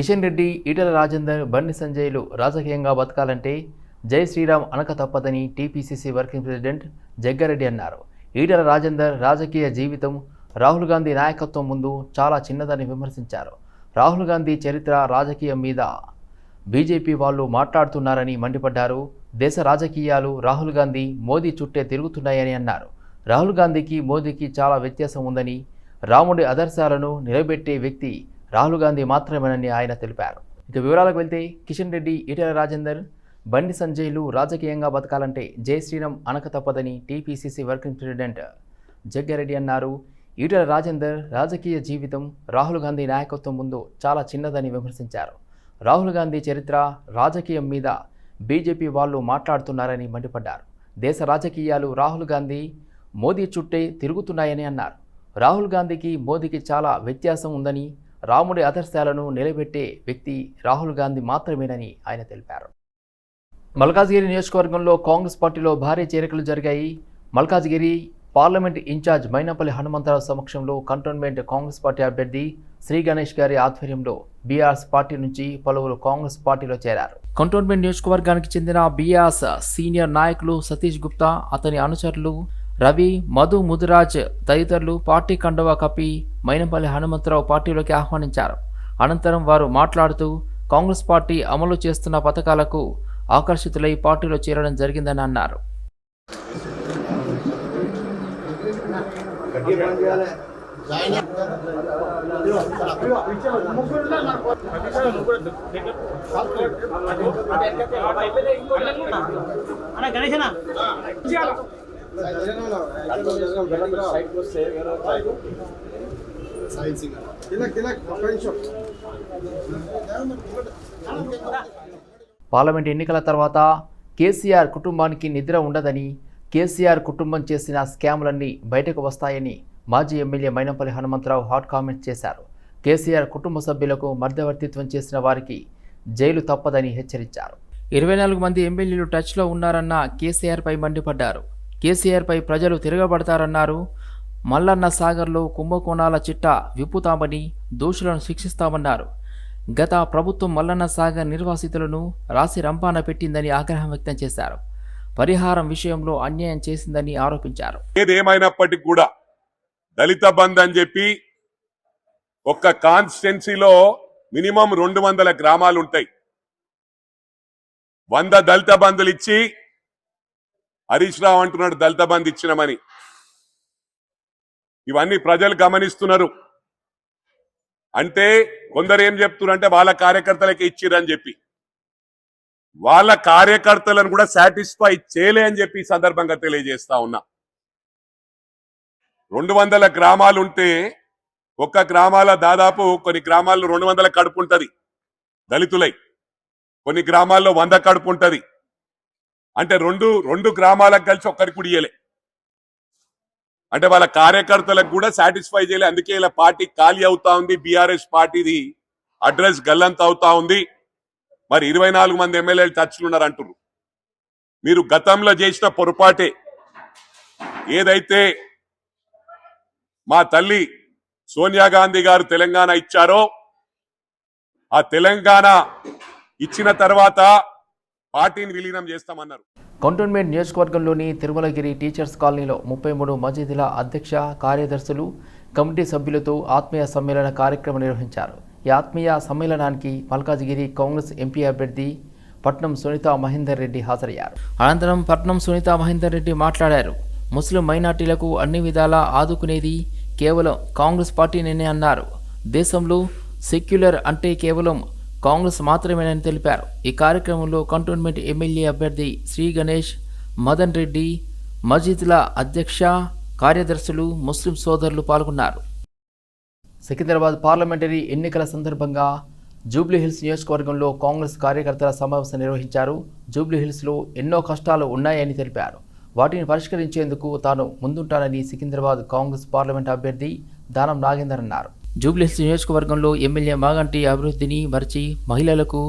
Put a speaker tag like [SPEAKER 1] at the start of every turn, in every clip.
[SPEAKER 1] కిషన్ రెడ్డి ఈటల రాజేందర్ బండి సంజయ్లు రాజకీయంగా బతకాలంటే జై శ్రీరామ్ అనక తప్పదని టీపీసీసీ వర్కింగ్ ప్రెసిడెంట్ జగ్గారెడ్డి అన్నారు. ఈటల రాజేందర్ రాజకీయ జీవితం రాహుల్ గాంధీ నాయకత్వం ముందు చాలా చిన్నదని విమర్శించారు. రాహుల్ గాంధీ చరిత్ర రాజకీయం మీద బీజేపీ వాళ్ళు మాట్లాడుతున్నారని మండిపడ్డారు. దేశ రాజకీయాలు రాహుల్ గాంధీ మోదీ చుట్టే తిరుగుతున్నాయని అన్నారు. రాహుల్ గాంధీకి మోదీకి చాలా వ్యత్యాసం ఉందని రాముడి ఆదర్శాలను నిలబెట్టే వ్యక్తి రాహుల్ గాంధీ మాత్రమేనని ఆయన తెలిపారు. ఇక వివరాలకు వెళ్తే కిషన్ రెడ్డి ఈటెల రాజేందర్ బండి సంజయ్లు రాజకీయంగా బతకాలంటే జై శ్రీరామ్ అనక తప్పదని టీపీసీసీ వర్కింగ్ ప్రెసిడెంట్ జగ్గారెడ్డి అన్నారు. ఈటెల రాజేందర్ రాజకీయ జీవితం రాహుల్ గాంధీ నాయకత్వం ముందు చాలా చిన్నదని విమర్శించారు. రాహుల్ గాంధీ చరిత్ర రాజకీయం మీద బీజేపీ వాళ్ళు మాట్లాడుతున్నారని మండిపడ్డారు. దేశ రాజకీయాలు రాహుల్ గాంధీ మోదీ చుట్టే తిరుగుతున్నాయని అన్నారు. రాహుల్ గాంధీకి మోదీకి చాలా వ్యత్యాసం ఉందని రాముడి ఆదర్శాలను నిలబెట్టే వ్యక్తి రాహుల్ గాంధీ మాత్రమేనని ఆయన తెలిపారు. మల్కాజ్గిరి నియోజకవర్గంలో కాంగ్రెస్ పార్టీలో భారీ చేరికలు జరిగాయి. మల్కాజ్గిరి పార్లమెంట్ ఇన్ఛార్జ్ మైనపల్లి హనుమంతరావు సమక్షంలో కంటోన్మెంట్ కాంగ్రెస్ పార్టీ అభ్యర్థి శ్రీ గణేష్ గారి ఆధ్వర్యంలో బీఆర్ఎస్ పార్టీ నుంచి పలువురు కాంగ్రెస్ పార్టీలో చేరారు. కంటోన్మెంట్ నియోజకవర్గానికి చెందిన బీఆర్ఎస్ సీనియర్ నాయకులు సతీష్ గుప్తా అతని అనుచరులు రవి మధు ముదిరాజ్ తదితరులు పార్టీ కండువా కప్పి మైనంపల్లి హనుమంతరావు పార్టీలోకి ఆహ్వానించారు. అనంతరం వారు మాట్లాడుతూ కాంగ్రెస్ పార్టీ అమలు చేస్తున్న పథకాలకు ఆకర్షితులై పార్టీలో చేరడం జరిగిందని అన్నారు.
[SPEAKER 2] తిలక్ తిలక్
[SPEAKER 1] పార్లమెంట్ ఎన్నికల తర్వాత కేసీఆర్ కుటుంబానికి నిద్ర ఉండదని కేసీఆర్ కుటుంబం చేసిన స్కామ్లన్నీ బయటకు వస్తాయని మాజీ MLA Mynampally Hanumantharao hot comments చేశారు. కేసీఆర్ కుటుంబ సభ్యులకు మధ్యవర్తిత్వం చేసిన వారికి జైలు తప్పదని హెచ్చరించారు. ఇరవై నాలుగు మంది ఎమ్మెల్యేలు టచ్లో ఉన్నారన్న కేసీఆర్పై మండిపడ్డారు. కేసీఆర్పై ప్రజలు తిరగబడతారన్నారు. మల్లన్న సాగర్లో కుంభకోణాల చిట్ట విప్పుతామని దోషులను శిక్షిస్తామన్నారు. గత ప్రభుత్వం మల్లన్న సాగర్ నిర్వాసితులను రాసి రంపాన పెట్టిందని ఆగ్రహం వ్యక్తం చేశారు. పరిహారం విషయంలో అన్యాయం చేసిందని ఆరోపించారు.
[SPEAKER 3] ఏదేమైనప్పటికీ కూడా దళిత బంద్ అని చెప్పి ఒక్క కాన్స్టిట్యున్సీలో మినిమం రెండు వందల గ్రామాలు ఉంటాయి. వంద దళిత బంధులు ఇచ్చి హరీష్ రావు అంటున్నాడు దళిత బంధు ఇచ్చినామని. ఇవన్నీ ప్రజలు గమనిస్తున్నారు. అంటే కొందరు ఏం చెప్తున్నారు అంటే వాళ్ళ కార్యకర్తలకి ఇచ్చిరని చెప్పి. వాళ్ళ కార్యకర్తలను కూడా సాటిస్ఫై చేయలే అని చెప్పి సందర్భంగా తెలియజేస్తా ఉన్నా. రెండు వందల గ్రామాలు ఉంటే ఒక్క గ్రామాల దాదాపు కొన్ని గ్రామాల్లో రెండు వందల కడుపు ఉంటుంది దళితులై. కొన్ని గ్రామాల్లో వంద కడుపు ఉంటుంది. అంటే రెండు రెండు గ్రామాలకు కలిసి ఒక్కరికి కూడా ఇయ్యలే. అంటే వాళ్ళ కార్యకర్తలకు కూడా సాటిస్ఫై చేయలే. అందుకే ఇలా పార్టీ ఖాళీ అవుతా ఉంది. బీఆర్ఎస్ పార్టీది అడ్రస్ గల్లంత అవుతా ఉంది. మరి ఇరవై నాలుగు మంది ఎమ్మెల్యేలు టచ్లు ఉన్నారు అంటున్నారు మీరు గతంలో చేసిన పొరపాటే. ఏదైతే మా తల్లి సోనియా గాంధీ గారు తెలంగాణ ఇచ్చారో ఆ తెలంగాణ ఇచ్చిన తర్వాత పార్టీని విలీనం చేస్తామన్నారు.
[SPEAKER 1] కంటోన్మెంట్ నియోజకవర్గంలోని తిరుమలగిరి టీచర్స్ కాలనీలో ముప్పై మూడు మసీదుల అధ్యక్ష కార్యదర్శులు కమిటీ సభ్యులతో ఆత్మీయ సమ్మేళన కార్యక్రమం నిర్వహించారు. ఈ ఆత్మీయ సమ్మేళనానికి మల్కాజ్గిరి కాంగ్రెస్ ఎంపీ అభ్యర్థి పట్నం సునీత మహేందర్ రెడ్డి హాజరయ్యారు. అనంతరం పట్నం సునీత మహేందర్ రెడ్డి మాట్లాడారు. ముస్లిం మైనార్టీలకు అన్ని విధాలా ఆదుకునేది కేవలం కాంగ్రెస్ పార్టీనేనే అన్నారు. దేశంలో సెక్యులర్ అంటే కేవలం కాంగ్రెస్ మాత్రమేనని తెలిపారు. ఈ కార్యక్రమంలో కంటోన్మెంట్ ఎమ్మెల్యే అభ్యర్థి శ్రీ గణేష్ మదన్ రెడ్డి మజీద్ల అధ్యక్ష కార్యదర్శులు ముస్లిం సోదరులు పాల్గొన్నారు. సికింద్రాబాద్ పార్లమెంటరీ ఎన్నికల సందర్భంగా జూబ్లీహిల్స్ నియోజకవర్గంలో కాంగ్రెస్ కార్యకర్తల సమావేశం నిర్వహించారు. జూబ్లీహిల్స్లో ఎన్నో కష్టాలు ఉన్నాయని తెలిపారు. వాటిని పరిష్కరించేందుకు తాను ముందుంటానని సికింద్రాబాద్ కాంగ్రెస్ పార్లమెంట్ అభ్యర్థి దానం నాగేందర్ అన్నారు. జూబ్లీహిల్స్ నియోజకవర్గంలో ఎమ్మెల్యే మాగంటి అభివృద్ధిని మరిచి మహిళలకు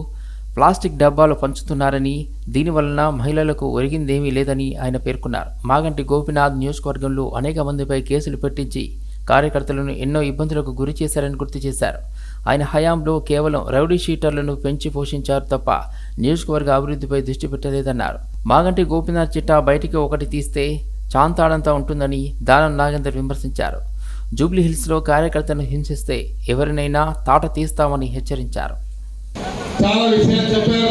[SPEAKER 1] ప్లాస్టిక్ డబ్బాలు పంచుతున్నారని దీనివలన మహిళలకు ఒరిగిందేమీ లేదని ఆయన పేర్కొన్నారు. మాగంటి గోపినాథ్ నియోజకవర్గంలో అనేక మందిపై కేసులు పెట్టించి కార్యకర్తలను ఎన్నో ఇబ్బందులకు గురి చేశారని గుర్తు చేశారు. ఆయన హయాంలో కేవలం రౌడీ షీటర్లను పెంచి పోషించారు తప్ప నియోజకవర్గ అభివృద్ధిపై దృష్టి పెట్టలేదన్నారు. మాగంటి గోపీనాథ్ చిట్టా బయటికి ఒకటి తీస్తే చాంతాడంతా ఉంటుందని దానం నాగేందర్ విమర్శించారు. జూబ్లీ హిల్స్లో హింసిస్తే ఎవరినైనా తాట తీస్తామని హెచ్చరించారు.
[SPEAKER 4] చాలా విషయాలు చెప్పారు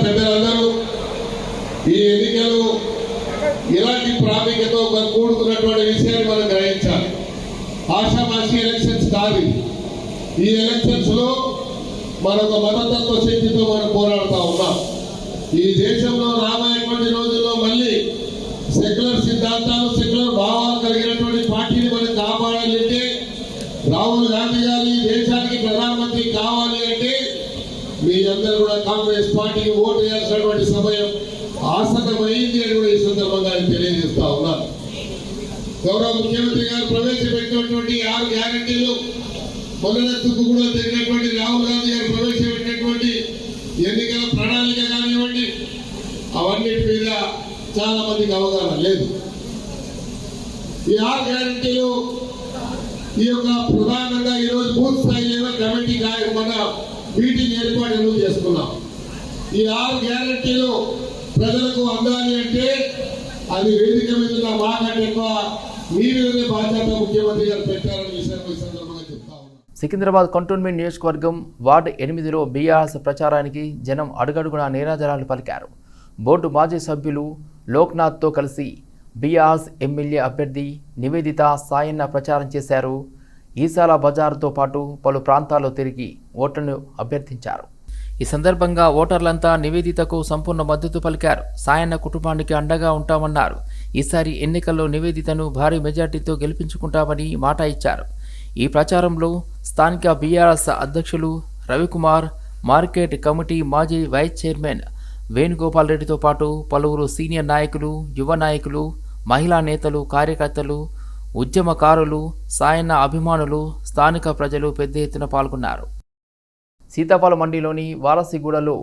[SPEAKER 4] ఈ ఎన్నికలు ఇలాంటి ప్రాముఖ్యత కూడుకున్నటువంటి విషయాన్ని మనం గ్రహించాలి. ఆషామాషి ఎలక్షన్స్ కాదు ఈ ఎలక్షన్స్లో మరొక మతతత్వ శక్తితో మనం పోరాడుతాం ఉన్నాం ఈ దేశంలో రాబోయేటువంటి రోజుల్లో మళ్ళీ సెక్యులర్ సిద్ధాంతాలు సెక్యులర్ భావాలు కలిగినటువంటి పార్టీని మనం కాపాడాలంటే రాహుల్ గాంధీ గారు ఈ దేశానికి ప్రధానమంత్రి కావాలి అంటే మీ అందరూ కూడా కాంగ్రెస్ చేయాల్సినటువంటి సమయం ఆసన్నమైంది అని కూడా ఈ సందర్భంగా తెలియజేస్తా ఉన్నాను గౌరవ ముఖ్యమంత్రి గారు ప్రవేశపెట్టినటువంటి ఆరు గ్యారంటీలు మొదలెత్తుకు కూడా తిరిగినటువంటి రాహుల్ గాంధీ గారు ప్రవేశపెట్టినటువంటి ఎన్నికల ప్రణాళిక కానివ్వండి అవన్నిటి మీద చాలా మందికి అవగాహన లేదు. ఈ ఆరు గ్యారంటీలు ఈ యొక్క ప్రధానంగా ఈరోజు బూత్ స్థాయి కమిటీ గా- మన మీటింగ్ ఏర్పాటు ఎందుకు చేసుకున్నాం? ఈ ఆరు గ్యారంటీలు ప్రజలకు అందాలి అంటే అది వేదిక మీద మాకంటే ఎక్కువ మీ మీదనే బాధ్యత ముఖ్యమంత్రి గారు పెట్టారని విషయం సందర్భంగా చెప్తా
[SPEAKER 1] సికింద్రాబాద్ కంటోన్మెంట్ నియోజకవర్గం వార్డు ఎనిమిదిలో బీఆర్ఎస్ ప్రచారానికి జనం అడుగడుగునా నీరాజనాలు పలికారు. బోర్డు మాజీ సభ్యులు లోక్నాథ్తో కలిసి బీఆర్ఎస్ ఎమ్మెల్యే అభ్యర్థి నివేదిత సాయన్న ప్రచారం చేశారు. ఈసాల బజార్తో పాటు పలు ప్రాంతాల్లో తిరిగి ఓట్లను అభ్యర్థించారు. ఈ సందర్భంగా ఓటర్లంతా నివేదితకు సంపూర్ణ మద్దతు పలికారు. సాయన్న కుటుంబానికి అండగా ఉంటామన్నారు. ఈసారి ఎన్నికల్లో నివేదితను భారీ మెజార్టీతో గెలిపించుకుంటామని మాట ఇచ్చారు. ఈ ప్రచారంలో స్థానిక బీఆర్ఎస్ అధ్యక్షులు రవికుమార్ మార్కెట్ కమిటీ మాజీ వైస్ చైర్మన్ వేణుగోపాల్ రెడ్డితో పాటు పలువురు సీనియర్ నాయకులు యువ నాయకులు మహిళా నేతలు కార్యకర్తలు ఉద్యమకారులు సాయన్న అభిమానులు స్థానిక ప్రజలు పెద్ద ఎత్తున పాల్గొన్నారు. సీతాఫల మండిలోని వారసిగూడలో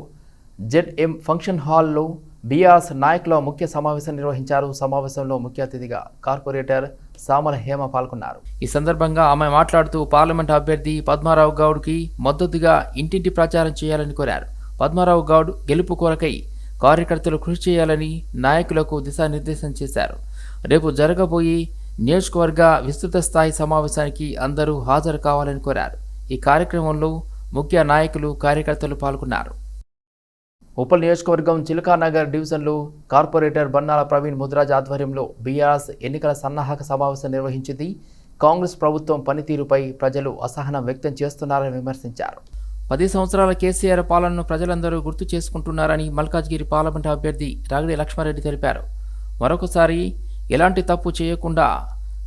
[SPEAKER 1] జెడ్ఎం ఫంక్షన్ హాల్లో బీఆర్ఎస్ నాయకుల ముఖ్య సమావేశం నిర్వహించారు. సమావేశంలో ముఖ్య అతిథిగా కార్పొరేటర్ సామల హేమ పాల్గొన్నారు. ఈ సందర్భంగా ఆమె మాట్లాడుతూ పార్లమెంట్ అభ్యర్థి పద్మారావు గౌడ్కి మద్దతుగా ఇంటింటి ప్రచారం చేయాలని కోరారు. పద్మారావు గౌడ్ గెలుపు కొరకై కార్యకర్తలు కృషి చేయాలని నాయకులకు దిశానిర్దేశం చేశారు. రేపు జరగబోయే నియోజకవర్గ విస్తృత స్థాయి సమావేశానికి అందరూ హాజరు కావాలని కోరారు. ఈ కార్యక్రమంలో ముఖ్య నాయకులు కార్యకర్తలు పాల్గొన్నారు. ఉప నియోజకవర్గం చిలకానగర్ డివిజన్లో కార్పొరేటర్ బన్నాల ప్రవీణ్ ముద్రాజ్ ఆధ్వర్యంలో బీఆర్ఎస్ ఎన్నికల సన్నాహక సమావేశం నిర్వహించింది. కాంగ్రెస్ ప్రభుత్వం పనితీరుపై ప్రజలు అసహనం వ్యక్తం చేస్తున్నారని విమర్శించారు. పది సంవత్సరాల కేసీఆర్ పాలనను ప్రజలందరూ గుర్తు చేసుకుంటున్నారని మల్కాజ్గిరి పార్లమెంట్ అభ్యర్థి రాగిడి లక్ష్మారెడ్డి తెలిపారు. మరొకసారి ఎలాంటి తప్పు చేయకుండా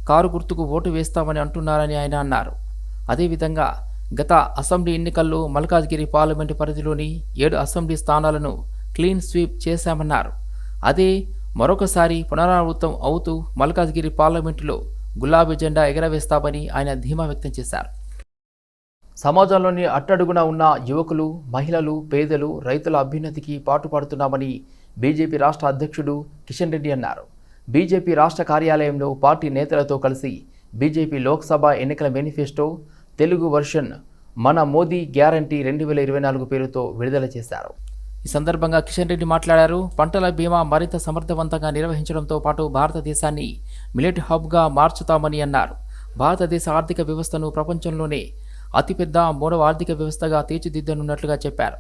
[SPEAKER 1] కారు గుర్తుకు ఓటు వేస్తామని అంటున్నారని ఆయన అన్నారు. అదేవిధంగా గత అసెంబ్లీ ఎన్నికల్లో మల్కాజ్గిరి పార్లమెంటు పరిధిలోని ఏడు అసెంబ్లీ స్థానాలను క్లీన్ స్వీప్ చేశామన్నారు. అదే మరొకసారి పునరావృతం అవుతూ మల్కాజ్గిరి పార్లమెంటులో గులాబీ జెండా ఎగరవేస్తామని ఆయన ధీమా వ్యక్తం చేశారు. సమాజంలోని అట్టడుగున ఉన్న యువకులు మహిళలు పేదలు రైతుల అభ్యున్నతికి పాటుపడుతున్నామని బీజేపీ రాష్ట్ర అధ్యక్షుడు కిషన్ రెడ్డి అన్నారు. బీజేపీ రాష్ట్ర కార్యాలయంలో పార్టీ నేతలతో కలిసి బీజేపీ లోక్సభ ఎన్నికల మేనిఫెస్టో తెలుగు వర్షన్ మన మోదీ గ్యారంటీ రెండు వేల ఇరవై నాలుగు పేరుతో విడుదల చేశారు. ఈ సందర్భంగా కిషన్ రెడ్డి మాట్లాడారు. పంటల బీమా మరింత సమర్థవంతంగా నిర్వహించడంతో పాటు భారతదేశాన్ని మిలెట్ హబ్గా మార్చుతామని అన్నారు. భారతదేశ ఆర్థిక వ్యవస్థను ప్రపంచంలోనే అతిపెద్ద మూడవ ఆర్థిక వ్యవస్థగా తీర్చిదిద్దనున్నట్లుగా చెప్పారు.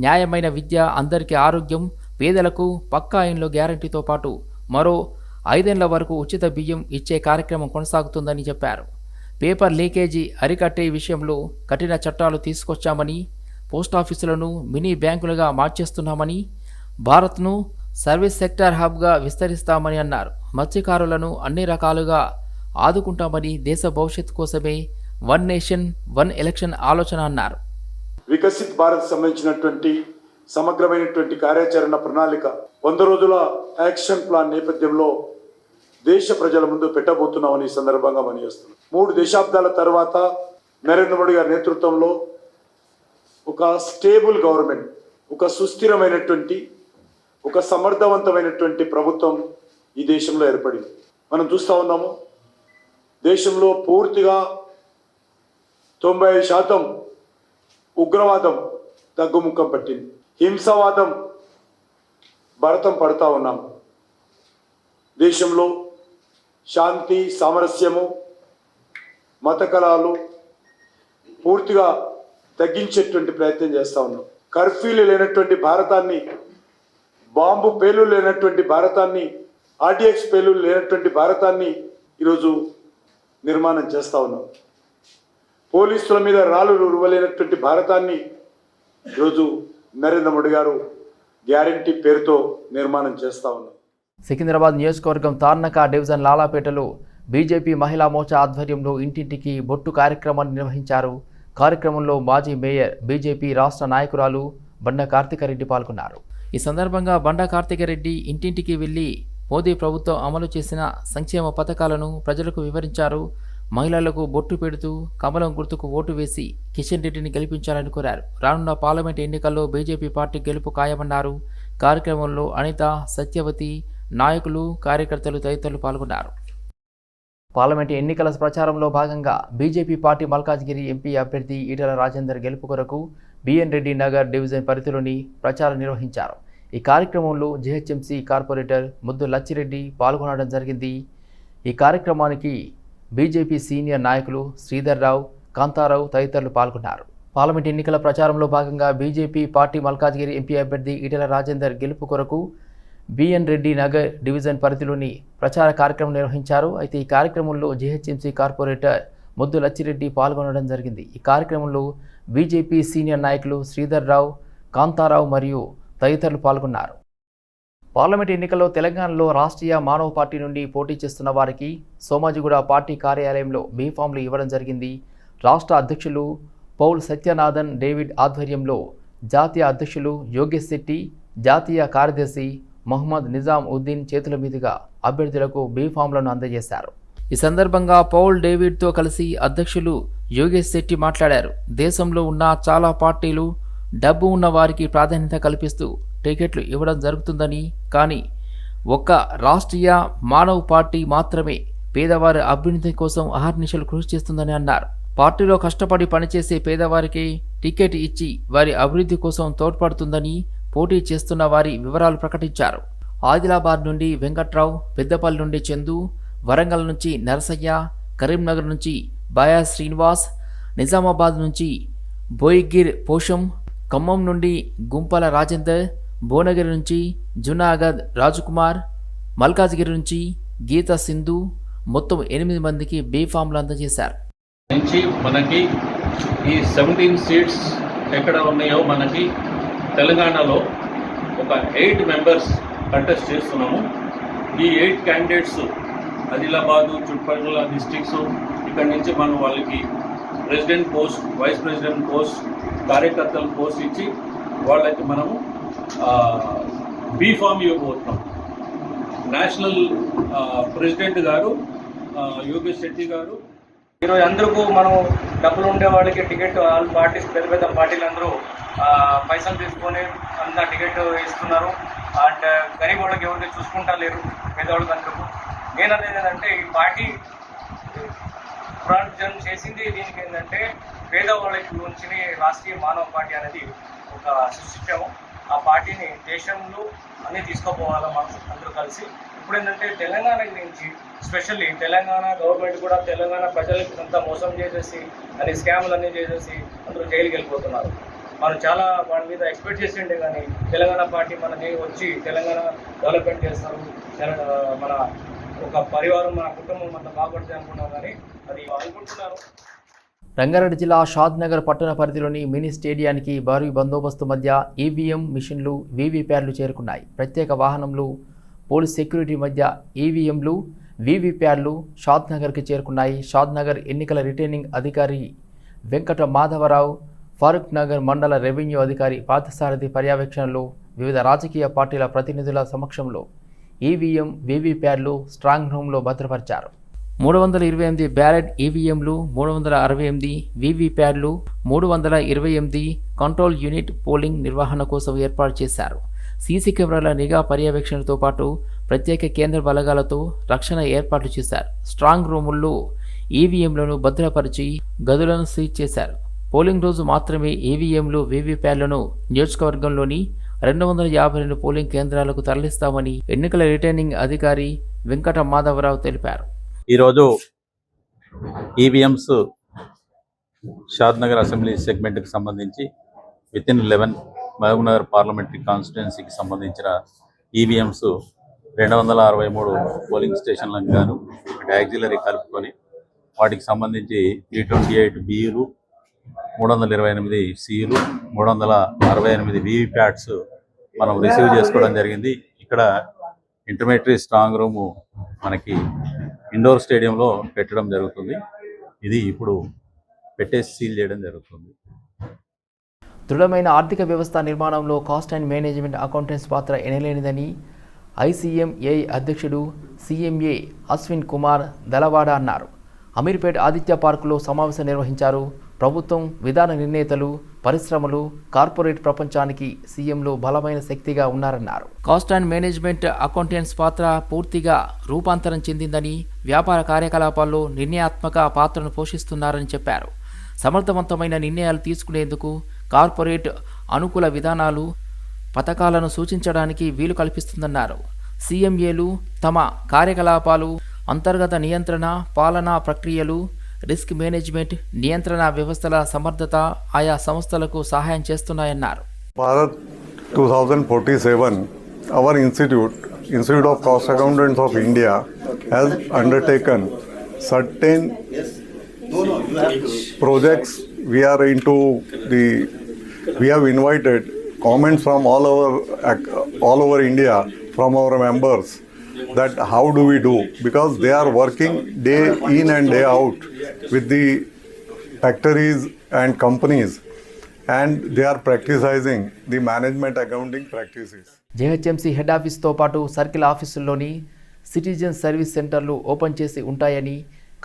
[SPEAKER 1] న్యాయమైన విద్య అందరికీ ఆరోగ్యం పేదలకు పక్కా ఇండ్ల గ్యారంటీతో పాటు మరో ఐదేళ్ళ వరకు ఉచిత బియ్యం ఇచ్చే కార్యక్రమం కొనసాగుతుందని చెప్పారు. పేపర్ లీకేజీ అరికట్టే విషయంలో కఠిన చట్టాలు తీసుకొచ్చామని పోస్టాఫీసులను మినీ బ్యాంకులుగా మార్చేస్తున్నామని భారత్ను సర్వీస్ సెక్టార్ హబ్గా విస్తరిస్తామని అన్నారు. మత్స్యకారులను అన్ని రకాలుగా ఆదుకుంటామని దేశ భవిష్యత్తు కోసమే వన్ నేషన్ వన్ ఎలక్షన్ ఆలోచన అన్నారు.
[SPEAKER 5] వికసిత్ భారత్ సంబంధించినటువంటి సమగ్రమైనటువంటి కార్యాచరణ ప్రణాళిక వంద రోజుల యాక్షన్ ప్లాన్ నేపథ్యంలో దేశ ప్రజల ముందు పెట్టబోతున్నామని ఈ సందర్భంగా పనిచేస్తున్నాం మూడు దశాబ్దాల తర్వాత నరేంద్ర మోడీ గారి నేతృత్వంలో ఒక స్టేబుల్ గవర్నమెంట్ ఒక సుస్థిరమైనటువంటి ఒక సమర్థవంతమైనటువంటి ప్రభుత్వం ఈ దేశంలో ఏర్పడింది. మనం చూస్తూ ఉన్నాము దేశంలో పూర్తిగా తొంభై శాతం ఉగ్రవాదం తగ్గుముఖం పట్టింది. హింసవాదం భరతం పడతా ఉన్నాము దేశంలో శాంతి సామరస్యము మత కళాలు పూర్తిగా తగ్గించేటువంటి ప్రయత్నం చేస్తా ఉన్నాం. కర్ఫ్యూలు లేనటువంటి భారతాన్ని బాంబు పేలు లేనటువంటి భారతాన్ని ఆర్డిఎక్స్ పేలు లేనటువంటి భారతాన్ని ఈరోజు నిర్మాణం చేస్తా ఉన్నాం. పోలీసుల మీద రాళ్ళు రువ్వలేనటువంటి భారతాన్ని ఈరోజు నరేంద్ర మోడీ గారు గ్యారంటీ పేరుతో నిర్మాణం చేస్తా ఉన్నాం.
[SPEAKER 1] సికింద్రాబాద్ నియోజకవర్గం తార్నక డివిజన్ లాలాపేటలో బీజేపీ మహిళా మోర్చా ఆధ్వర్యంలో ఇంటింటికి బొట్టు కార్యక్రమాన్ని నిర్వహించారు. కార్యక్రమంలో మాజీ మేయర్ బీజేపీ రాష్ట్ర నాయకురాలు బండ కార్తికరెడ్డి పాల్గొన్నారు. ఈ సందర్భంగా బండ కార్తికరెడ్డి ఇంటింటికి వెళ్ళి మోదీ ప్రభుత్వం అమలు చేసిన సంక్షేమ పథకాలను ప్రజలకు వివరించారు. మహిళలకు బొట్టు పెడుతూ కమలం గుర్తుకు ఓటు వేసి కిషన్ రెడ్డిని గెలిపించాలని కోరారు. రానున్న పార్లమెంట్ ఎన్నికల్లో బీజేపీ పార్టీ గెలుపు ఖాయమన్నారు. కార్యక్రమంలో అనిత సత్యవతి నాయకులు కార్యకర్తలు తదితరులు పాల్గొన్నారు. పార్లమెంటు ఎన్నికల ప్రచారంలో భాగంగా బీజేపీ పార్టీ మల్కాజ్గిరి ఎంపీ అభ్యర్థి ఈటల రాజేందర్ గెలుపు కొరకు బిఎన్ రెడ్డి నగర్ డివిజన్ పరిధిలోని ప్రచారం నిర్వహించారు. ఈ కార్యక్రమంలో జీహెచ్ఎంసీ కార్పొరేటర్ ముద్దు లచ్చిరెడ్డి పాల్గొనడం జరిగింది. ఈ కార్యక్రమానికి బీజేపీ సీనియర్ నాయకులు శ్రీధర్ రావు కాంతారావు తదితరులు పాల్గొన్నారు. పార్లమెంట్ ఎన్నికల ప్రచారంలో భాగంగా బీజేపీ పార్టీ మల్కాజ్గిరి ఎంపీ అభ్యర్థి ఈటల రాజేందర్ గెలుపు కొరకు బిఎన్ రెడ్డి నగర్ డివిజన్ పరిధిలోని ప్రచార కార్యక్రమం నిర్వహించారు. అయితే ఈ కార్యక్రమంలో జీహెచ్ఎంసీ కార్పొరేటర్ ముద్దు లచ్చిరెడ్డి పాల్గొనడం జరిగింది. ఈ కార్యక్రమంలో బీజేపీ సీనియర్ నాయకులు శ్రీధర్ రావు కాంతారావు మరియు తదితరులు పాల్గొన్నారు. పార్లమెంట్ ఎన్నికల్లో తెలంగాణలో రాష్ట్రీయ మానవ పార్టీ నుండి పోటీ చేస్తున్న వారికి సోమాజిగూడ పార్టీ కార్యాలయంలో బీఫామ్లు ఇవ్వడం జరిగింది. రాష్ట్ర అధ్యక్షులు పౌల్ సత్యనాథన్ డేవిడ్ ఆధ్వర్యంలో జాతీయ అధ్యక్షులు యోగేష్ శెట్టి జాతీయ కార్యదర్శి మహమ్మద్ నిజాం ఉద్దీన్ చేతుల మీదుగా అభ్యర్థులకు బీఫామ్లను అందజేశారు. ఈ సందర్భంగా పౌల్ డేవిడ్తో కలిసి అధ్యక్షులు యోగేష్ శెట్టి మాట్లాడారు. దేశంలో ఉన్న చాలా పార్టీలు డబ్బు ఉన్న వారికి ప్రాధాన్యత కల్పిస్తూ టికెట్లు ఇవ్వడం జరుగుతుందని కానీ ఒక్క రాష్ట్రీయ మానవ్ పార్టీ మాత్రమే పేదవారి అభ్యున్నతి కోసం అహర్నిశలు కృషి చేస్తుందని అన్నారు. పార్టీలో కష్టపడి పనిచేసే పేదవారికి టికెట్ ఇచ్చి వారి అభివృద్ధి కోసం తోడ్పడుతుందని పోటీ చేస్తున్న వారి వివరాలు ప్రకటించారు. ఆదిలాబాద్ నుండి వెంకట్రావు పెద్దపల్లి నుండి చందు వరంగల్ నుంచి నరసయ్య కరీంనగర్ నుంచి బాయా శ్రీనివాస్ నిజామాబాద్ నుంచి బోయిగిర్ పోషం ఖమ్మం నుండి గుంపల రాజేందర్ భువనగిరి నుంచి జునాగద్ రాజకుమార్ మల్కాజ్గిరి నుంచి గీత సింధు మొత్తం ఎనిమిది మందికి బీఫామ్లు అందజేశారు.
[SPEAKER 6] నుంచి మనకి ఈ సెవెంటీన్ సీట్స్ ఎక్కడ ఉన్నాయో మనకి తెలంగాణలో ఒక ఎయిట్ మెంబర్స్ కంటెస్ట్ చేస్తున్నాము. ఈ ఎయిట్ క్యాండిడేట్స్ ఆదిలాబాదు చుట్టుపక్కల డిస్టిక్స్ ఇక్కడి నుంచి మనం వాళ్ళకి president post vice president post కార్యకర్తల పోస్ట్ ఇచ్చి వాళ్ళకి మనము బీఫామ్ ఇవ్వబోతున్నాం. నేషనల్ ప్రెసిడెంట్ గారు యోగేష్ శెట్టి గారు
[SPEAKER 7] ఈరోజు అందరికీ మనం డబ్బులు ఉండే వాళ్ళకి టికెట్ ఆల్ పార్టీస్ పెద్ద పెద్ద పార్టీలు అందరూ పైసలు తీసుకొని అంత టికెట్ ఇస్తున్నారు అండ్ గరీబ్ వాళ్ళకి ఎవరిని చూసుకుంటా లేరు పేదవాళ్ళకి అందరూ. నేను అనేది ఏంటంటే ఈ పార్టీ ప్రాణం చేసింది దీనికి ఏంటంటే పేదవాళ్ళకి గురించి రాష్ట్రీయ మానవ పార్టీ అనేది ఒక సృష్టించాము. ఆ పార్టీని దేశంలో అన్ని తీసుకోపోవాలి మనం అందరూ కలిసి ఇప్పుడు ఏంటంటే తెలంగాణ గురించి స్పెషల్లీ తెలంగాణ గవర్నమెంట్ కూడా తెలంగాణ ప్రజలకు అంతా మోసం చేసేసి అని స్కామ్లు అన్నీ చేసేసి అందరూ జైలుకి వెళ్ళిపోతున్నారు. మనం చాలా వాళ్ళ మీద ఎక్స్పెక్ట్ చేసిండే కానీ తెలంగాణ పార్టీ మనకి వచ్చి తెలంగాణ డెవలప్మెంట్ చేస్తారు. మన ఒక పరివారం మన కుటుంబం అంతా బాగుపడుతుంది అనుకున్నాం కానీ అది అనుకుంటున్నారు.
[SPEAKER 1] రంగారెడ్డి జిల్లా షాద్ నగర్ పట్టణ పరిధిలోని మినీ స్టేడియానికి భారీ బందోబస్తు మధ్య ఈవీఎం మిషన్లు వీవీప్యాడ్లు చేరుకున్నాయి. ప్రత్యేక వాహనంలు పోలీస్ సెక్యూరిటీ మధ్య ఈవీఎంలు వీవీప్యాడ్లు షాద్ నగర్కి చేరుకున్నాయి. షాద్నగర్ ఎన్నికల రిటర్నింగ్ అధికారి వెంకట మాధవరావు ఫారూక్ నగర్ మండల రెవెన్యూ అధికారి పార్థసారథి పర్యవేక్షణలో వివిధ రాజకీయ పార్టీల ప్రతినిధుల సమక్షంలో ఈవీఎం వీవీప్యాడ్లు స్ట్రాంగ్ రూమ్లో భద్రపరిచారు. మూడు వందల ఇరవై ఎనిమిది బ్యాలెట్ ఈవీఎంలు మూడు వందల అరవై ఎనిమిది వీవీప్యాడ్లు మూడు వందల ఇరవై ఎనిమిది కంట్రోల్ యూనిట్ పోలింగ్ నిర్వహణ కోసం ఏర్పాటు చేశారు. సీసీ కెమెరాల నిఘా పర్యవేక్షణతో పాటు ప్రత్యేక కేంద్ర బలగాలతో రక్షణ ఏర్పాట్లు చేశారు. స్ట్రాంగ్ రూముల్లో ఈవీఎంలను భద్రపరిచి గదులను సీజ్ చేశారు. పోలింగ్ రోజు మాత్రమే ఈవీఎంలు వీవీప్యాట్లను నియోజకవర్గంలోని రెండు వందల యాభై రెండు పోలింగ్ కేంద్రాలకు తరలిస్తామని ఎన్నికల రిటర్నింగ్ అధికారి వెంకట మాధవరావు తెలిపారు.
[SPEAKER 8] ఈరోజు ఈవీఎంస్ షాద్నగర్ అసెంబ్లీ సెగ్మెంట్కి సంబంధించి within eleven Mahabubnagar parliamentary కాన్స్టిట్యున్సీకి సంబంధించిన ఈవీఎంస్ రెండు వందల అరవై మూడు పోలింగ్ స్టేషన్లకు గాను యాక్సిలరీ కలుపుకొని వాటికి సంబంధించి త్రీ ట్వంటీ ఎయిట్ బియులు మూడు వందల ఇరవై ఎనిమిది సియులు మూడు వందల అరవై ఎనిమిది వీవీప్యాట్స్ మనం రిసీవ్ చేసుకోవడం జరిగింది. ఇక్కడ ఇంటర్మీడియట్ స్ట్రాంగ్ రూము మనకి ఇండోర్ స్టేడియంలో పెట్టడం జరుగుతుంది. ఇది ఇప్పుడు పెట్టేసి సీల్ చేయడం జరుగుతుంది.
[SPEAKER 1] దృఢమైన ఆర్థిక వ్యవస్థ నిర్మాణంలో కాస్ట్ అండ్ మేనేజ్మెంట్ అకౌంటెంట్స్ పాత్ర ఎనలేనిదని ఐసీఎంఏ అధ్యక్షుడు సీఎంఏ అశ్విన్ కుమార్ దళవాడ అన్నారు. అమీర్పేట్ ఆదిత్య పార్కులో సమావేశం నిర్వహించారు. ప్రభుత్వం విధాన నిర్ణేతలు పరిశ్రమలు కార్పొరేట్ ప్రపంచానికి సీఎంలు బలమైన శక్తిగా ఉన్నారన్నారు. కాస్ట్ అండ్ మేనేజ్మెంట్ అకౌంటెంట్స్ పాత్ర పూర్తిగా రూపాంతరం చెందిందని వ్యాపార కార్యకలాపాల్లో నిర్ణయాత్మక పాత్రను పోషిస్తున్నారని చెప్పారు. సమర్థవంతమైన నిర్ణయాలు తీసుకునేందుకు కార్పొరేట్ అనుకూల విధానాలు పథకాలను సూచించడానికి వీలు కల్పిస్తుందన్నారు. సీఎంఏలు తమ కార్యకలాపాలు అంతర్గత నియంత్రణ పాలనా ప్రక్రియలు రిస్క్ మేనేజ్మెంట్ నియంత్రణ వ్యవస్థల సమర్థత ఆయా సంస్థలకు సహాయం చేస్తున్నాయన్నారు.
[SPEAKER 9] Bharat 2047, our institute, Institute of Cost Accountants of India, has undertaken certain projects. We are into the, we have invited comments from all over, all over India from our members that how do we do? Because they are working day in and day out with the factories and companies and they are practicing the management accounting practices.
[SPEAKER 1] GHMC head ఆఫీస్తో పాటు circle ఆఫీసుల్లోని citizen service సెంటర్లు open చేసి ఉంటాయని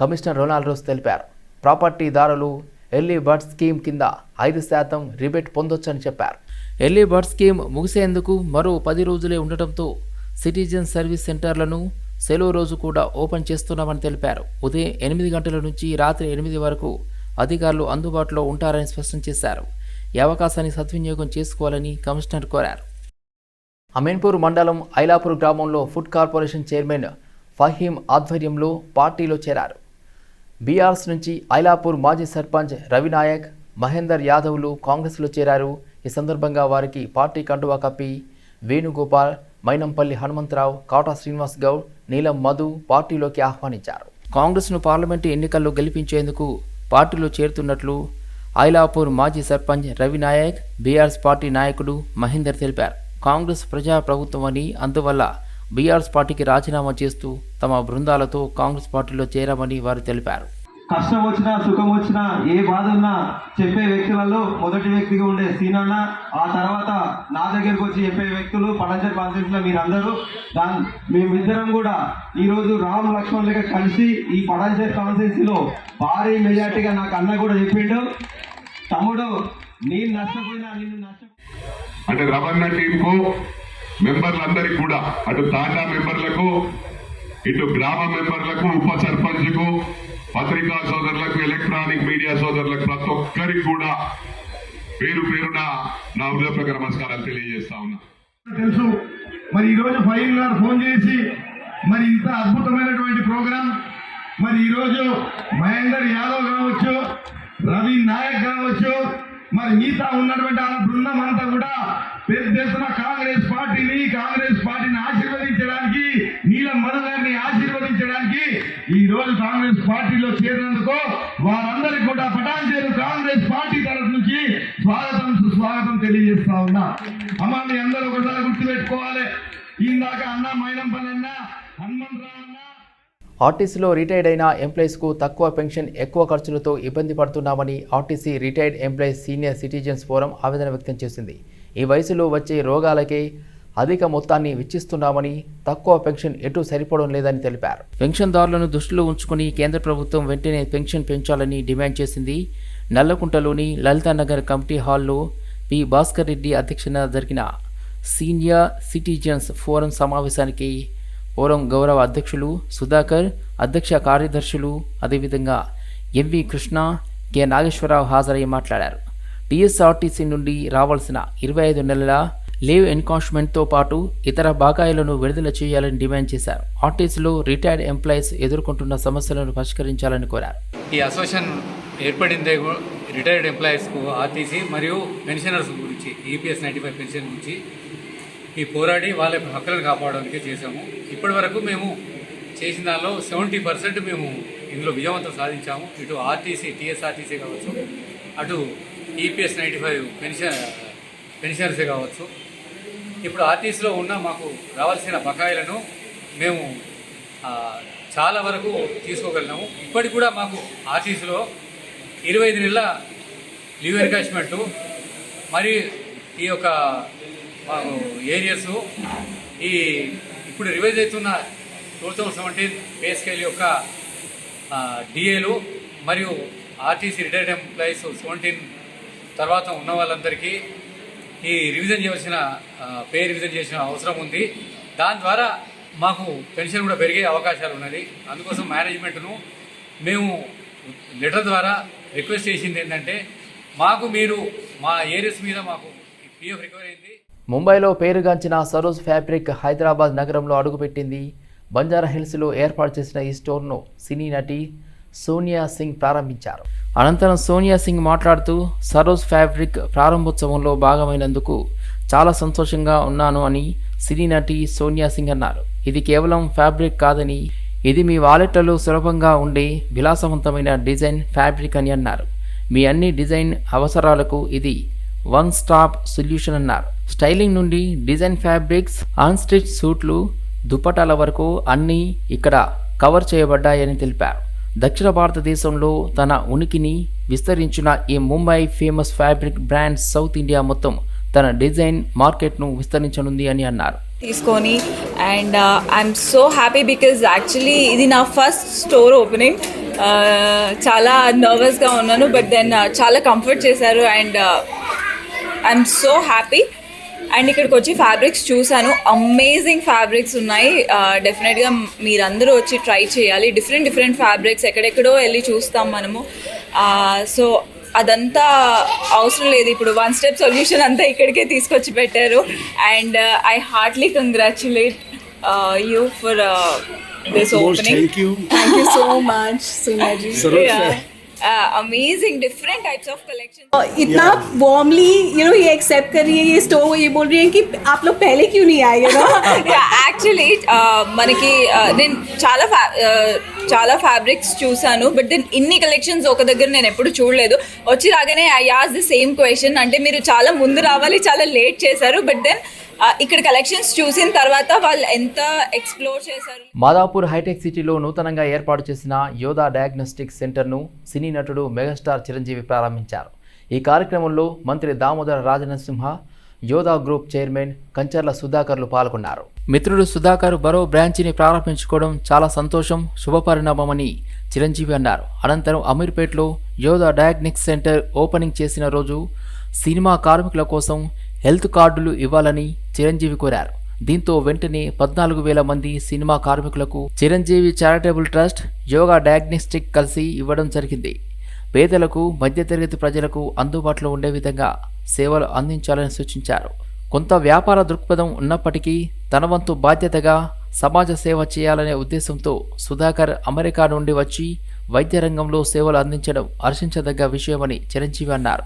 [SPEAKER 1] commissioner రొనాల్డోస్ తెలిపారు ప్రాపర్టీదారులు early bird scheme కింద ఐదు శాతం rebate పొందొచ్చని చెప్పారు. ఎర్లీ బర్డ్ స్కీమ్ ముగిసేందుకు మరో పది రోజులే ఉండటంతో సిటిజన్ సర్వీస్ సెంటర్లను సెలవు రోజు కూడా ఓపెన్ చేస్తున్నామని తెలిపారు. ఉదయం ఎనిమిది గంటల నుంచి రాత్రి ఎనిమిది వరకు అధికారులు అందుబాటులో ఉంటారని స్పష్టం చేశారు. ఈ అవకాశాన్ని సద్వినియోగం చేసుకోవాలని కమిషనర్ కోరారు. అమీన్పూర్ మండలం ఐలాపూర్ గ్రామంలో ఫుడ్ కార్పొరేషన్ చైర్మన్ ఫహీం ఆధ్వర్యంలో పార్టీలో చేరారు. బీఆర్ఎస్ నుంచి ఐలాపూర్ మాజీ సర్పంచ్ రవినాయక్ మహేందర్ యాదవ్లు కాంగ్రెస్లో చేరారు. ఈ సందర్భంగా వారికి పార్టీ కండువా కప్పి వేణుగోపాల్ మైనంపల్లి హనుమంతరావు కాటా శ్రీనివాస్ గౌడ్ నీలం మధు పార్టీలోకి ఆహ్వానించారు. కాంగ్రెస్ను పార్లమెంటు ఎన్నికల్లో గెలిపించేందుకు పార్టీలో చేరుతున్నట్లు ఐలాపూర్ మాజీ సర్పంచ్ రవినాయక్ బీఆర్ఎస్ పార్టీ నాయకుడు మహేందర్ తెలిపారు. కాంగ్రెస్ ప్రజా ప్రభుత్వం అని అందువల్ల బీఆర్ఎస్ పార్టీకి రాజీనామా చేస్తూ తమ బృందాలతో కాంగ్రెస్ పార్టీలో చేరామని వారు తెలిపారు.
[SPEAKER 2] కష్టం వచ్చినా సుఖం వచ్చినా ఏ బాధ ఉన్నా చెప్పే వ్యక్తులలో మొదటి వ్యక్తిగా ఉండే సీనన్న ఆ తర్వాత నా దగ్గరకు వచ్చి చెప్పే వ్యక్తులు పడంచర్ కాన్స్టిట్యూన్సీలో మీరందరూ దాని మేమిద్దరం కూడా ఈరోజు రామ్ లక్ష్మణ్ లెక్క కలిసి ఈ పడంచర్ కాన్స్టిట్యూన్సీలో భారీ మెజార్టీగా నాకు అన్న కూడా చెప్పిండు. తమ్ముడు నేను నష్టపోయినా నిన్ను నష్ట
[SPEAKER 10] అంటే రవణ టీంకు మెంబర్లందరికీ కూడా అటు తాజా మెంబర్లకు ఇటు గ్రామ మెంబర్లకు ఉప సర్పంచ్కు పత్రికా సోదరులకు ఎలక్ట్రానిక్ మీడియా సోదరులకు ప్రతి ఒక్కరికి కూడా పేరు పేరున నా హృదయపూర్వక నమస్కారాలు తెలియజేస్తా ఉన్నా.
[SPEAKER 2] తెలుసు. మరి ఈరోజు ఫైల్ గారు ఫోన్ చేసి మరి ఇంత అద్భుతమైనటువంటి ప్రోగ్రాం మరి ఈరోజు మహేందర్ యాదవ్ కావచ్చు రవి నాయక్ కావచ్చు మరి మిగతా ఉన్నటువంటి ఆ బృందం అంతా కూడా పెద్ద ఎత్తున కాంగ్రెస్ పార్టీని కాంగ్రెస్ పార్టీని ఆశీర్వదించడానికి నీలం మధు గారిని ఆశీర్వదించడానికి ఈ రోజు కాంగ్రెస్ పార్టీలో చేరినందుకు వారందరికీ కూడా పటాంజేరు కాంగ్రెస్ పార్టీ తరఫు నుంచి స్వాగతం సుస్వాగతం తెలియజేస్తా ఉన్నా. అమ్మ మీ అందరూ ఒకసారి గుర్తుపెట్టుకోవాలి. ఇందాక అన్న మైనంపల్లి అన్న హనుమంతరావు అన్న
[SPEAKER 1] ఆర్టీసీలో రిటైర్డ్ అయిన ఎంప్లాయీస్కు తక్కువ పెన్షన్ ఎక్కువ ఖర్చులతో ఇబ్బంది పడుతున్నామని RTC retired employees senior citizens forum ఆవేదన వ్యక్తం చేసింది. ఈ వయసులో వచ్చే రోగాలకే అధిక మొత్తాన్ని వెచ్చిస్తున్నామని తక్కువ పెన్షన్ ఎటు సరిపోవడం లేదని తెలిపారు. పెన్షన్దారులను దృష్టిలో ఉంచుకుని కేంద్ర ప్రభుత్వం వెంటనే పెన్షన్ పెంచాలని డిమాండ్ చేసింది. నల్లకుంటలోని లలితానగర్ కమిటీ హాల్లో పి. భాస్కర్ రెడ్డి అధ్యక్షతన జరిగిన సీనియర్ సిటిజన్స్ ఫోరం సమావేశానికి ఓరం గౌరవ అధ్యక్షులు సుధాకర్ అధ్యక్ష కార్యదర్శులు అదేవిధంగా ఎంవి కృష్ణ కె నాగేశ్వరరావు హాజరై మాట్లాడారు. టీఎస్ఆర్టీసీ నుండి రావాల్సిన ఇరవై ఐదు నెలల లీవ్ ఎన్కాష్మెంట్తో పాటు ఇతర బకాయిలను విడుదల చేయాలని డిమాండ్ చేశారు. ఆర్టీసీలో రిటైర్డ్ ఎంప్లాయీస్ ఎదుర్కొంటున్న సమస్యలను పరిష్కరించాలని కోరారు.
[SPEAKER 11] ఈ అసోసియేషన్ ఏర్పడిందే రిటైర్డ్ ఎంప్లాయీస్కు ఆర్టీసీ మరియు పెన్షనర్స్ గురించి ఈపీఎస్ నైంటీ ఫైవ్ పెన్షన్ గురించి ఈ పోరాడి వాళ్ళ హక్కులను కాపాడడానికి చేశాము. ఇప్పటి వరకు మేము చేసిన దానిలో సెవెంటీ పర్సెంట్ మేము ఇందులో విజయవంతం సాధించాము. ఇటు ఆర్టీసీ టీఎస్ఆర్టీసీ కావచ్చు అటు ఈపీఎస్ నైంటీ ఫైవ్ పెన్షన్ పెన్షనర్సే కావచ్చు. ఇప్పుడు ఆర్టీసీలో ఉన్న మాకు రావాల్సిన బకాయిలను మేము చాలా వరకు తీసుకోగలిగినాము. ఇప్పటికి కూడా మాకు ఆర్టీసీలో ఇరవై ఐదు నెలల లీవ్ ఎన్కాష్మెంటు మరి ఈ యొక్క మాకు ఏరియర్స్ ఈ ఇప్పుడు రివైజ్ అవుతున్న two thousand seventeen pay scale యొక్క డిఏలు మరియు ఆర్టీసీ రిటైర్డ్ ఎంప్లాయీస్ సెవెంటీన్ తర్వాత ఉన్న వాళ్ళందరికీ ఈ రివిజన్ చేయవలసిన పే రివిజన్ చేసిన అవసరం ఉంది. దాని ద్వారా మాకు పెన్షన్ కూడా పెరిగే అవకాశాలు ఉన్నది. అందుకోసం మేనేజ్మెంట్ను మేము లెటర్ ద్వారా రిక్వెస్ట్ చేసింది ఏంటంటే మాకు మీరు మా ఏరియస్ మీద మాకు పిఎఫ్ రికవరీ అయింది.
[SPEAKER 1] ముంబైలో పేరుగాంచిన సరోజ్ ఫ్యాబ్రిక్ హైదరాబాద్ నగరంలో అడుగుపెట్టింది. బంజారా హిల్స్లో ఏర్పాటు చేసిన ఈ స్టోర్ను సినీ నటి సోనియా సింగ్ ప్రారంభించారు. అనంతరం సోనియా సింగ్ మాట్లాడుతూ సరోజ్ ఫ్యాబ్రిక్ ప్రారంభోత్సవంలో భాగమైనందుకు చాలా సంతోషంగా ఉన్నాను అని సినీ నటి సోనియా సింగ్ అన్నారు. ఇది కేవలం ఫ్యాబ్రిక్ కాదని ఇది మీ వాలెట్లలో సులభంగా ఉండే విలాసవంతమైన డిజైన్ ఫ్యాబ్రిక్ అని అన్నారు. మీ అన్ని డిజైన్ అవసరాలకు ఇది వన్ స్టాప్ సొల్యూషన్ అన్నారు. స్టైలింగ్ నుండి డిజైన్ ఫ్యాబ్రిక్స్ ఆన్స్టిచ్ సూట్లు దుప్పటాల వరకు అన్నీ ఇక్కడ కవర్ చేయబడ్డాయని తెలిపారు. దక్షిణ భారతదేశంలో తన ఉనికిని విస్తరించిన ఈ Mumbai famous fabric brand south India మొత్తం తన డిజైన్ మార్కెట్ను విస్తరించనుంది అని అన్నారు.
[SPEAKER 12] తీసుకొని and I'm so happy because actually ఇది నా ఫస్ట్ స్టోర్ ఓపెనింగ్. Uh, చాలా నర్వస్గా ఉన్నాను బట్ దెన్ uh, చాలా కంఫర్ట్ చేశారు. And uh, I'm so happy and ఇక్కడికి వచ్చి ఫ్యాబ్రిక్స్ చూశాను. అమేజింగ్ ఫ్యాబ్రిక్స్ ఉన్నాయి. డెఫినెట్గా మీరందరూ వచ్చి ట్రై చేయాలి. డిఫరెంట్ డిఫరెంట్ ఫ్యాబ్రిక్స్ ఎక్కడెక్కడో వెళ్ళి చూస్తాం మనము. సో అదంతా అవసరం లేదు. ఇప్పుడు వన్ స్టెప్ సొల్యూషన్ అంతా ఇక్కడికే తీసుకొచ్చి పెట్టారు. And I heartily congratulate you for this
[SPEAKER 13] opening you.
[SPEAKER 12] Thank you so much, Sunaji.
[SPEAKER 13] Saroj
[SPEAKER 12] yeah.
[SPEAKER 13] sir.
[SPEAKER 12] Uh, amazing, different types of collections.
[SPEAKER 14] इतना वार्मली यू नो ये एक्सेप्ट कर रही है ये स्टोर ये बोल रही है कि आप लोग पहले क्यों नहीं आए यू नो
[SPEAKER 12] యాక్చువల్లీ మనకి uh, నేను చాలా fa- uh, చాలా ఫ్యాబ్రిక్స్ చూసాను బట్ దెన్ ఇన్ని కలెక్షన్స్ ఒక దగ్గర నేను ఎప్పుడు చూడలేదు వచ్చి రాగానే I as the same question అంటే మీరు చాలా ముందు రావాలి చాలా లేట్ చేశారు బట్ దెన్ ఇక్కడ కలెక్షన్స్ చూసిన తర్వాత వాళ్ళు ఎంత ఎక్స్ప్లోర్ చేశారు?
[SPEAKER 1] మాదాపూర్ హైటెక్ సిటీలో నూతనంగా ఏర్పాటు చేసిన యోధా డయాగ్నోస్టిక్ సెంటర్ను సినీ నటుడు మెగాస్టార్ చిరంజీవి ప్రారంభించారు. ఈ కార్యక్రమంలో మంత్రి దామోదర రాజనరసింహ యోధా గ్రూప్ చైర్మన్ కంచర్ల సుధాకర్లు పాల్గొన్నారు. మిత్రుడు సుధాకర్ మరో బ్రాంచిని ప్రారంభించుకోవడం చాలా సంతోషం శుభపరిణామమని చిరంజీవి అన్నారు. అనంతరం అమీర్పేట్లో యోధా డయాగ్నిక్స్ సెంటర్ ఓపెనింగ్ చేసిన రోజు సినిమా కార్మికుల కోసం హెల్త్ కార్డులు ఇవ్వాలని చిరంజీవి కోరారు. దీంతో వెంటనే పద్నాలుగు వేల మంది సినిమా కార్మికులకు Chiranjeevi charitable trust Yoga diagnostic కలిసి ఇవ్వడం జరిగింది. పేదలకు మధ్యతరగతి ప్రజలకు అందుబాటులో ఉండే విధంగా సేవలు అందించాలని సూచించారు. కొంత వ్యాపార దృక్పథం ఉన్నప్పటికీ తన వంతు బాధ్యతగా సమాజ సేవ చేయాలనే ఉద్దేశంతో సుధాకర్ అమెరికా నుండి వచ్చి వైద్య రంగంలో సేవలు అందించడం హర్షించదగ్గ విషయమని చిరంజీవి అన్నారు.